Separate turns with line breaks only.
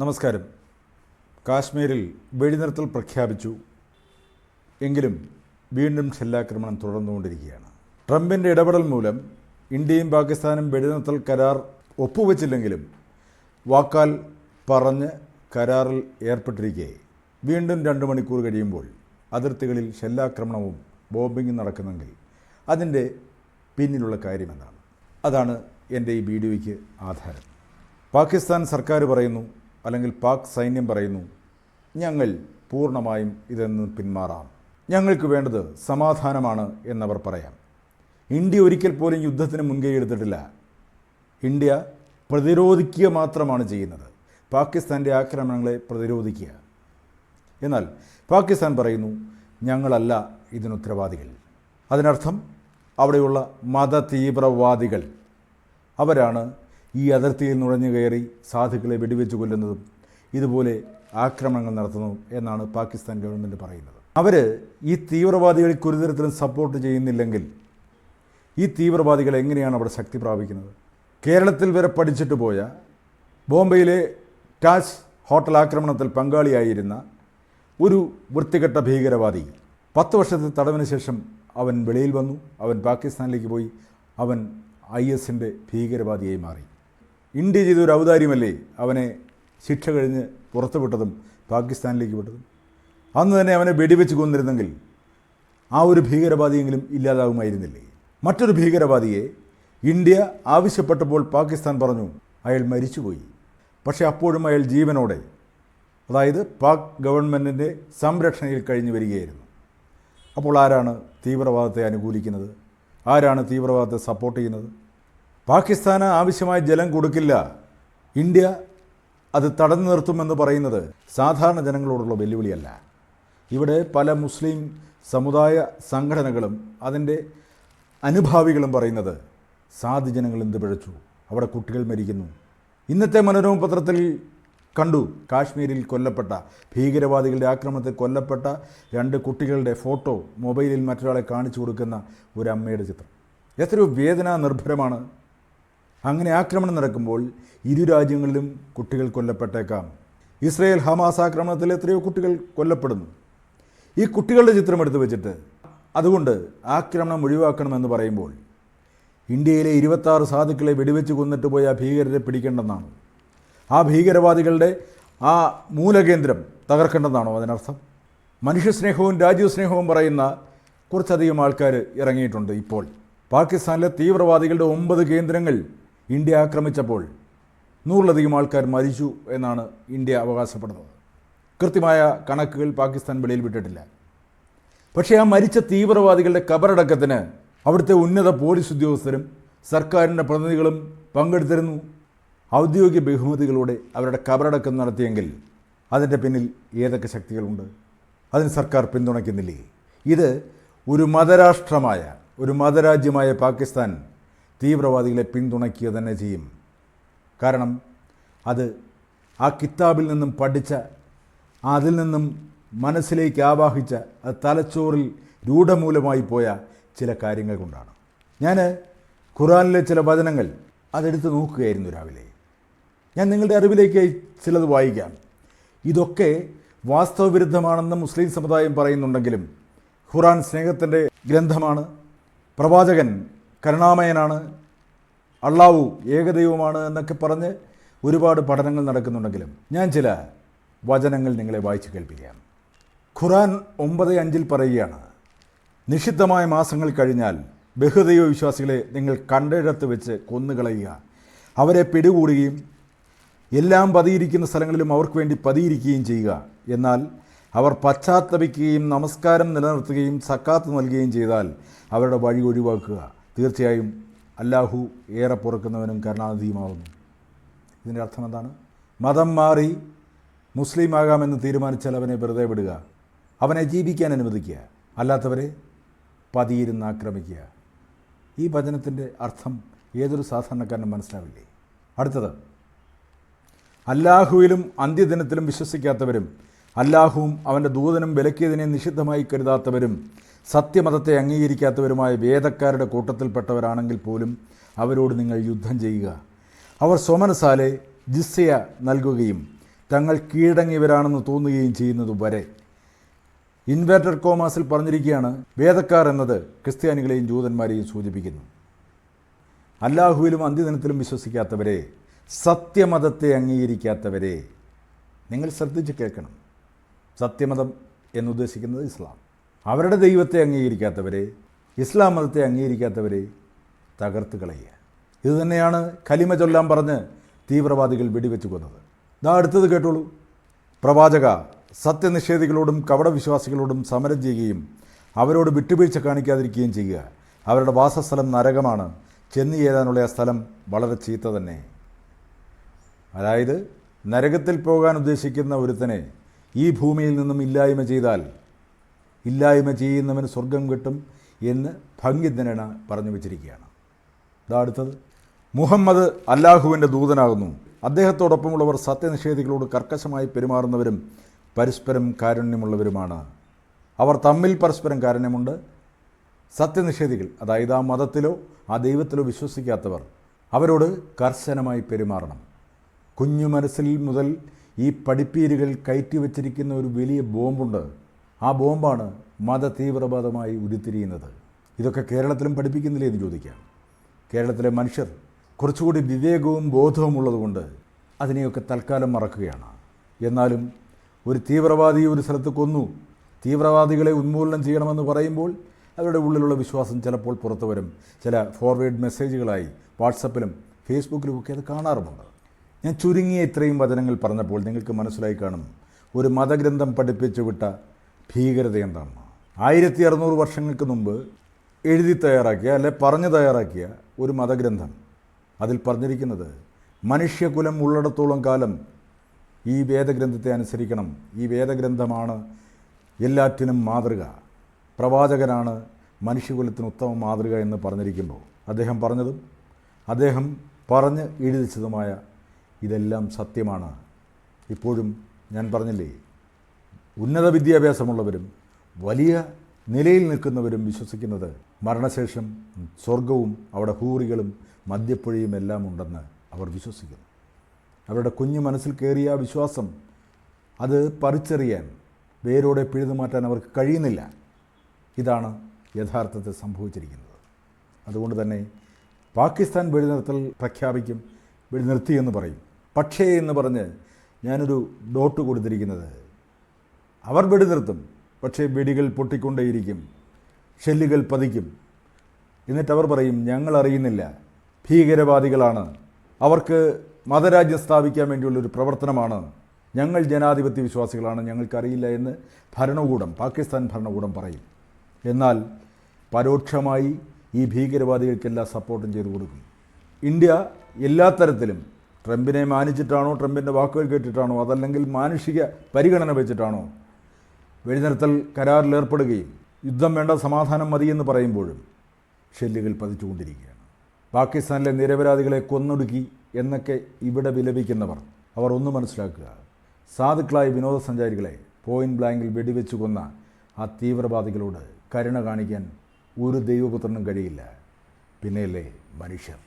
നമസ്കാരം. കാശ്മീരിൽ വെടിനിർത്തൽ പ്രഖ്യാപിച്ചു. എങ്കിലും വീണ്ടും ഷെല്ലാക്രമണം തുടർന്നുകൊണ്ടിരിക്കുകയാണ്. ട്രംപിന്റെ ഇടപെടൽ മൂലം ഇന്ത്യയും പാകിസ്ഥാനും വെടിനിർത്തൽ കരാർ ഒപ്പുവെച്ചില്ലെങ്കിലും വാക്കാൽ പറഞ്ഞ് കരാറിൽ ഏർപ്പെട്ടിരിക്കെ. വീണ്ടും രണ്ട് മണിക്കൂർ കഴിയുമ്പോൾ അതിർത്തികളിൽ ഷെല്ലാക്രമണവും ബോംബിങ്ങും നടക്കുന്നെങ്കിൽ അതിന്റെ പിന്നിലുള്ള കാര്യമെന്താണ്? അതാണ് എന്റെ ഈ വീഡിയോയ്ക്ക് ആധാരം. പാകിസ്ഥാൻ സർക്കാർ പറയുന്നു അല്ലെങ്കിൽ പാക് സൈന്യം പറയുന്നു ഞങ്ങൾ പൂർണമായും ഇതിൽ നിന്ന് പിന്മാറാം. ഞങ്ങൾക്ക് വേണ്ടത് സമാധാനമാണ് എന്നവർ പറയാം. ഇന്ത്യ ഒരിക്കൽ പോലും യുദ്ധത്തിന് മുൻകൈ എടുത്തിട്ടില്ല. ഇന്ത്യ പ്രതിരോധിക്കുക മാത്രമാണ് ചെയ്യുന്നത്. പാകിസ്ഥാന്റെ ആക്രമണങ്ങളെ പ്രതിരോധിക്കുക. എന്നാൽ പാകിസ്ഥാൻ പറയുന്നു ഞങ്ങളല്ല ഇതിനുത്തരവാദികൾ അതിനർത്ഥം അവിടെയുള്ള മത തീവ്രവാദികൾ അവരാണ് ഈ അതിർത്തിയിൽ നുഴഞ്ഞു കയറി സാധുക്കളെ വെടിവെച്ച് കൊല്ലുന്നതും ഇതുപോലെ ആക്രമണങ്ങൾ നടത്തുന്നു എന്നാണ് പാകിസ്ഥാൻ ഗവൺമെന്റ് പറയുന്നത്. അവർ ഈ തീവ്രവാദികൾക്ക് ഒരു തരത്തിലും സപ്പോർട്ട് ചെയ്യുന്നില്ലെങ്കിൽ ഈ തീവ്രവാദികൾ എങ്ങനെയാണ് അവിടെ ശക്തി പ്രാപിക്കുന്നത്? കേരളത്തിൽ വരെ പഠിച്ചിട്ട് പോയ ബോംബെയിലെ ടാജ് ഹോട്ടൽ ആക്രമണത്തിൽ പങ്കാളിയായിരുന്ന ഒരു വൃത്തികെട്ട ഭീകരവാദി പത്ത് വർഷത്തെ തടവിന് ശേഷം അവൻ വെളിയിൽ വന്നു അവൻ പാകിസ്ഥാനിലേക്ക് പോയി അവൻ ഐ എസിന്റെ ഭീകരവാദിയായി മാറി. ഇന്ത്യ ചെയ്തൊരു ഔദാര്യമല്ലേ അവനെ ശിക്ഷ കഴിഞ്ഞ് പുറത്തുവിട്ടതും പാകിസ്ഥാനിലേക്ക് വിട്ടതും? അന്ന് തന്നെ അവനെ വെടിവെച്ച് കൊന്നിരുന്നെങ്കിൽ ആ ഒരു ഭീകരവാദിയെങ്കിലും ഇല്ലാതാകുമായിരുന്നില്ലേ? മറ്റൊരു ഭീകരവാദിയെ ഇന്ത്യ ആവശ്യപ്പെട്ടപ്പോൾ പാകിസ്ഥാൻ പറഞ്ഞു അയാൾ മരിച്ചുപോയി. പക്ഷേ അപ്പോഴും അയാൾ ജീവനോടെ അതായത് പാക് ഗവൺമെന്റിന്റെ സംരക്ഷണയിൽ കഴിഞ്ഞു വരികയായിരുന്നു. അപ്പോൾ ആരാണ് തീവ്രവാദത്തെ അനുകൂലിക്കുന്നത്? ആരാണ് തീവ്രവാദത്തെ സപ്പോർട്ട് ചെയ്യുന്നത്? പാകിസ്ഥാന് ആവശ്യമായ ജലം കൊടുക്കില്ല. ഇന്ത്യ അത് തടഞ്ഞു നിർത്തുമെന്ന് പറയുന്നത് സാധാരണ ജനങ്ങളോടുള്ള വെല്ലുവിളിയല്ല. ഇവിടെ പല മുസ്ലിം സമുദായ സംഘടനകളും അതിന്റെ അനുഭാവികളും പറയുന്നത് സാധു ജനങ്ങൾ എന്ത് പിഴച്ചു? അവിടെ കുട്ടികൾ മരിക്കുന്നു. ഇന്നത്തെ മനോരമ പത്രത്തിൽ കണ്ടു. കാശ്മീരിൽ കൊല്ലപ്പെട്ട ഭീകരവാദികളുടെ ആക്രമണത്തിൽ കൊല്ലപ്പെട്ട രണ്ട് കുട്ടികളുടെ ഫോട്ടോ മൊബൈലിൽ മറ്റൊരാളെ കാണിച്ചു കൊടുക്കുന്ന ഒരു അമ്മയുടെ ചിത്രം. എത്രയോ വേദനാ നിർഭരമാണ് അങ്ങനെ ആക്രമണം നടക്കുമ്പോൾ ഇരു രാജ്യങ്ങളിലും കുട്ടികൾ കൊല്ലപ്പെട്ടേക്കാം. ഇസ്രയേൽ ഹമാസ് ആക്രമണത്തിൽ എത്രയോ കുട്ടികൾ കൊല്ലപ്പെടുന്നു. ഈ കുട്ടികളുടെ ചിത്രം എടുത്തു വെച്ചിട്ട് അതുകൊണ്ട് ആക്രമണം ഒഴിവാക്കണമെന്ന് പറയുമ്പോൾ ഇന്ത്യയിലെ ഇരുപത്താറ് സാധുക്കളെ വെടിവെച്ച് കൊന്നിട്ട് പോയ ആ ഭീകരരെ പിടിക്കേണ്ടെന്നാണ്. ആ ഭീകരവാദികളുടെ ആ മൂലകേന്ദ്രം തകർക്കേണ്ടെന്നാണോ അതിനർത്ഥം? മനുഷ്യസ്നേഹവും രാജ്യസ്നേഹവും പറയുന്ന കുറച്ചധികം ആൾക്കാർ ഇറങ്ങിയിട്ടുണ്ട് ഇപ്പോൾ. പാകിസ്ഥാനിലെ തീവ്രവാദികളുടെ ഒമ്പത് കേന്ദ്രങ്ങൾ ഇന്ത്യ ആക്രമിച്ചപ്പോൾ നൂറിലധികം ആൾക്കാർ മരിച്ചു എന്നാണ് ഇന്ത്യ അവകാശപ്പെടുന്നത്. കൃത്യമായ കണക്കുകൾ പാകിസ്ഥാൻ വെളിയിൽ വിട്ടിട്ടില്ല. പക്ഷേ ആ മരിച്ച തീവ്രവാദികളുടെ കബറടക്കത്തിന് അവിടുത്തെ ഉന്നത പോലീസ് ഉദ്യോഗസ്ഥരും സർക്കാരിന്റെ പ്രതിനിധികളും പങ്കെടുത്തിരുന്നു. ഔദ്യോഗിക ബഹുമതികളോടെ അവരുടെ കബറടക്കം നടത്തിയെങ്കിൽ അതിന്റെ പിന്നിൽ ഏതൊക്കെ ശക്തികളുണ്ട്? അതിന് സർക്കാർ പിന്തുണയ്ക്കുന്നില്ലേ? ഇത് ഒരു മതരാഷ്ട്രമായ ഒരു മതരാജ്യമായ പാകിസ്ഥാൻ തീവ്രവാദികളെ പിന്തുണയ്ക്കുക തന്നെ ചെയ്യും. കാരണം അത് ആ കിതാബിൽ നിന്നും പഠിച്ച അതിൽ നിന്നും മനസ്സിലേക്ക് ആവാഹിച്ച അത് തലച്ചോറിൽ രൂഢമൂലമായി പോയ ചില കാര്യങ്ങൾ കൊണ്ടാണ്. ഞാൻ ഖുറാനിലെ ചില വചനങ്ങൾ അതെടുത്ത് നോക്കുകയായിരുന്നു രാവിലെ. ഞാൻ നിങ്ങളുടെ അറിവിലേക്ക് ചിലത് വായിക്കാം. ഇതൊക്കെ വാസ്തവവിരുദ്ധമാണെന്ന് മുസ്ലിം സമുദായം പറയുന്നുണ്ടെങ്കിലും ഖുറാൻ സ്നേഹത്തിന്റെ ഗ്രന്ഥമാണ്. പ്രവാചകൻ കരുണാമയനാണ്. അള്ളാവു ഏകദൈവമാണ് എന്നൊക്കെ പറഞ്ഞ് ഒരുപാട് പഠനങ്ങൾ നടക്കുന്നുണ്ടെങ്കിലും ഞാൻ ചില വചനങ്ങൾ നിങ്ങളെ വായിച്ചു കേൾപ്പിക്കാം ഖുറാൻ ഒമ്പത് അഞ്ചിൽ പറയുകയാണ് നിഷിദ്ധമായ മാസങ്ങൾ കഴിഞ്ഞാൽ ബഹുദൈവ വിശ്വാസികളെ നിങ്ങൾ കണ്ടിടത്ത് വെച്ച് കൊന്നുകളയുക. അവരെ പിടികൂടുകയും എല്ലാം പതിയിരിക്കുന്ന സ്ഥലങ്ങളിലും അവർക്ക് വേണ്ടി പതിയിരിക്കുകയും ചെയ്യുക. എന്നാൽ അവർ പശ്ചാത്തപിക്കുകയും നമസ്കാരം നിലനിർത്തുകയും സക്കാത്ത് നൽകുകയും ചെയ്താൽ അവരുടെ വഴി ഒഴിവാക്കുക. തീർച്ചയായും അല്ലാഹു ഏറെ പൊറുക്കുന്നവനും കരുണാനിധിയുമാകുന്നു ഇതിന്റെ അർത്ഥം എന്താണ്? മതം മാറി മുസ്ലിം ആകാമെന്ന് തീരുമാനിച്ചാൽ അവനെ വെറുതെ വിടുക. അവനെ ജീവിക്കാൻ അനുവദിക്കുക. അല്ലാത്തവരെ പതിയിരുന്ന് ആക്രമിക്കുക. ഈ വചനത്തിന്റെ അർത്ഥം ഏതൊരു സാധാരണക്കാരനും മനസ്സിലാവില്ലേ? അടുത്തത്. അല്ലാഹുവിലും അന്ത്യദിനത്തിലും വിശ്വസിക്കാത്തവരും അല്ലാഹുവും അവന്റെ ദൂതനും വിലക്കിയതിനെ നിഷിദ്ധമായി കരുതാത്തവരും സത്യമതത്തെ അംഗീകരിക്കാത്തവരുമായ വേദക്കാരുടെ കൂട്ടത്തിൽപ്പെട്ടവരാണെങ്കിൽ പോലും അവരോട് നിങ്ങൾ യുദ്ധം ചെയ്യുക. അവർ സ്വമനസാലെ ജിസ്സയ നൽകുകയും തങ്ങൾ കീഴടങ്ങിയവരാണെന്ന് തോന്നുകയും ചെയ്യുന്നത് വരെ. ഇൻവേർട്ടഡ് കോമാസിൽ പറഞ്ഞിരിക്കുകയാണ് വേദക്കാർ എന്നത് ക്രിസ്ത്യാനികളെയും ജൂതന്മാരെയും സൂചിപ്പിക്കുന്നു. അല്ലാഹുവിലും അന്ത്യദിനത്തിലും വിശ്വസിക്കാത്തവരെ സത്യമതത്തെ അംഗീകരിക്കാത്തവരെ നിങ്ങൾ ശ്രദ്ധിച്ച് കേൾക്കണം. സത്യമതം എന്നുദ്ദേശിക്കുന്നത് ഇസ്ലാം. അവരുടെ ദൈവത്തെ അംഗീകരിക്കാത്തവരെ ഇസ്ലാം മതത്തെ അംഗീകരിക്കാത്തവരെ തകർത്ത് കളയുക. ഇതുതന്നെയാണ് കലിമ ചൊല്ലാൻ പറഞ്ഞ് തീവ്രവാദികൾ വെടിവെച്ച് കൊന്നത്. ഇതാ അടുത്തത് കേട്ടോളൂ. പ്രവാചക സത്യനിഷേധികളോടും കവടവിശ്വാസികളോടും സമരം ചെയ്യുകയും അവരോട് വിട്ടുവീഴ്ച കാണിക്കാതിരിക്കുകയും ചെയ്യുക. അവരുടെ വാസസ്ഥലം നരകമാണ്. ചെന്നു ചേരാനുള്ള ആ സ്ഥലം വളരെ ചീത്ത തന്നെ. അതായത് നരകത്തിൽ പോകാൻ ഉദ്ദേശിക്കുന്ന ഒരുത്തനെ ഈ ഭൂമിയിൽ നിന്നും ഇല്ലായ്മ ചെയ്താൽ ഇല്ലായ്മ ചെയ്യുന്നവന് സ്വർഗം കിട്ടും എന്ന് ഭംഗിദിനണ പറഞ്ഞു വച്ചിരിക്കുകയാണ്. ഇതാ അടുത്തത്. മുഹമ്മദ് അല്ലാഹുവിന്റെ ദൂതനാകുന്നു. അദ്ദേഹത്തോടൊപ്പമുള്ളവർ സത്യനിഷേധികളോട് കർക്കശമായി പെരുമാറുന്നവരും പരസ്പരം കാരുണ്യമുള്ളവരുമാണ്. അവർ തമ്മിൽ പരസ്പരം കാരുണ്യമുണ്ട്. സത്യനിഷേധികൾ അതായത് ആ മതത്തിലോ ആ ദൈവത്തിലോ വിശ്വസിക്കാത്തവർ അവരോട് കർശനമായി പെരുമാറണം. കുഞ്ഞു മനസ്സിൽ മുതൽ ഈ പഠിപ്പീരുകൾ കയറ്റി വച്ചിരിക്കുന്ന ഒരു വലിയ ബോംബുണ്ട്. ആ ബോംബാണ് മത തീവ്രവാദമായി ഉരുത്തിരിയുന്നത്. ഇതൊക്കെ കേരളത്തിലും പഠിപ്പിക്കുന്നില്ലേ എന്ന് ചോദിക്കാം. കേരളത്തിലെ മനുഷ്യർ കുറച്ചുകൂടി വിവേകവും ബോധവും ഉള്ളതുകൊണ്ട് അതിനെയൊക്കെ തൽക്കാലം മറക്കുകയാണ്. എന്നാലും ഒരു തീവ്രവാദി ഒരു സ്ഥലത്ത് കൊന്നു തീവ്രവാദികളെ ഉന്മൂലനം ചെയ്യണമെന്ന് പറയുമ്പോൾ അവരുടെ ഉള്ളിലുള്ള വിശ്വാസം ചിലപ്പോൾ പുറത്തു വരും. ചില ഫോർവേഡ് മെസ്സേജുകളായി വാട്സപ്പിലും ഫേസ്ബുക്കിലും ഒക്കെ അത് കാണാറുമുണ്ട്. ഞാൻ ചുരുങ്ങിയ ഇത്രയും വചനങ്ങൾ പറഞ്ഞപ്പോൾ നിങ്ങൾക്ക് മനസ്സിലായി കാണും. ഒരു മതഗ്രന്ഥം പഠിപ്പിച്ചു വിട്ട ഭീകരത എന്താണെന്ന്? ആയിരത്തി അറുന്നൂറ് വർഷങ്ങൾക്ക് മുമ്പ് എഴുതി തയ്യാറാക്കിയ അല്ലെ പറഞ്ഞു തയ്യാറാക്കിയ ഒരു മതഗ്രന്ഥം. അതിൽ പറഞ്ഞിരിക്കുന്നത് മനുഷ്യകുലം ഉള്ളിടത്തോളം കാലം ഈ വേദഗ്രന്ഥത്തെ അനുസരിക്കണം. ഈ വേദഗ്രന്ഥമാണ് എല്ലാറ്റിനും മാതൃക. പ്രവാചകനാണ് മനുഷ്യകുലത്തിന് ഉത്തമ മാതൃക എന്ന് പറഞ്ഞിരിക്കുമ്പോൾ അദ്ദേഹം പറഞ്ഞതും അദ്ദേഹം പറഞ്ഞ് എഴുതിച്ചതുമായ ഇതെല്ലാം സത്യമാണ്. ഇപ്പോഴും ഞാൻ പറഞ്ഞില്ലേ? ഉന്നത വിദ്യാഭ്യാസമുള്ളവരും വലിയ നിലയിൽ നിൽക്കുന്നവരും വിശ്വസിക്കുന്നത് മരണശേഷം സ്വർഗവും അവിടെ ഹൂറികളും മദ്യപ്പുഴയും എല്ലാം ഉണ്ടെന്ന് അവർ വിശ്വസിക്കുന്നു. അവരുടെ കുഞ്ഞു മനസ്സിൽ കയറിയ വിശ്വാസം അത് പറിച്ചെറിയാൻ വേരോടെ പിഴുതു മാറ്റാൻ അവർക്ക് കഴിയുന്നില്ല. ഇതാണ് യഥാർത്ഥത്തിൽ സംഭവിച്ചിരിക്കുന്നത്. അതുകൊണ്ട് തന്നെ പാകിസ്ഥാൻ വെടിനിർത്തൽ പ്രഖ്യാപിക്കും വെടിനിർത്തി എന്ന് പറയും. പക്ഷേ എന്ന് പറഞ്ഞ് ഞാനൊരു ഡോട്ട് കൊടുത്തിരിക്കുന്നത് അവർ വെടിനിർത്തും പക്ഷേ വെടികൾ പൊട്ടിക്കൊണ്ടേയിരിക്കും ഷെല്ലുകൾ പതിക്കും. എന്നിട്ട് അവർ പറയും ഞങ്ങൾ അറിയുന്നില്ല. ഭീകരവാദികളാണ്. അവർക്ക് മതരാജ്യം സ്ഥാപിക്കാൻ വേണ്ടിയുള്ളൊരു പ്രവർത്തനമാണ്. ഞങ്ങൾ ജനാധിപത്യ വിശ്വാസികളാണ്. ഞങ്ങൾക്കറിയില്ല എന്ന് ഭരണകൂടം പാകിസ്ഥാൻ ഭരണകൂടം പറയും. എന്നാൽ പരോക്ഷമായി ഈ ഭീകരവാദികൾക്കെല്ലാം സപ്പോർട്ടും ചെയ്തു കൊടുക്കും. ഇന്ത്യ എല്ലാ തരത്തിലും ട്രംപിനെ മാനിച്ചിട്ടാണോ ട്രംപിന്റെ വാക്കുകൾ കേട്ടിട്ടാണോ അതല്ലെങ്കിൽ മാനുഷിക പരിഗണന വെച്ചിട്ടാണോ വെടിനിർത്തൽ കരാറിൽ ഏർപ്പെടുകയും യുദ്ധം വേണ്ട സമാധാനം മതിയെന്ന് പറയുമ്പോഴും ഷെല്ലുകൾ പതിച്ചുകൊണ്ടിരിക്കുകയാണ്. പാകിസ്ഥാനിലെ നിരപരാധികളെ കൊന്നൊടുക്കി എന്നൊക്കെ ഇവിടെ വിലപിക്കുന്നവർ അവർ ഒന്ന് മനസ്സിലാക്കുക സാധുക്കളായ വിനോദസഞ്ചാരികളെ പോയിന്റ് ബ്ലാങ്കിൽ വെടിവെച്ച് കൊന്ന ആ തീവ്രവാദികളോട് കരുണ കാണിക്കാൻ ഒരു ദൈവപുത്രനും കഴിയില്ല. പിന്നെയല്ലേ മനുഷ്യർ.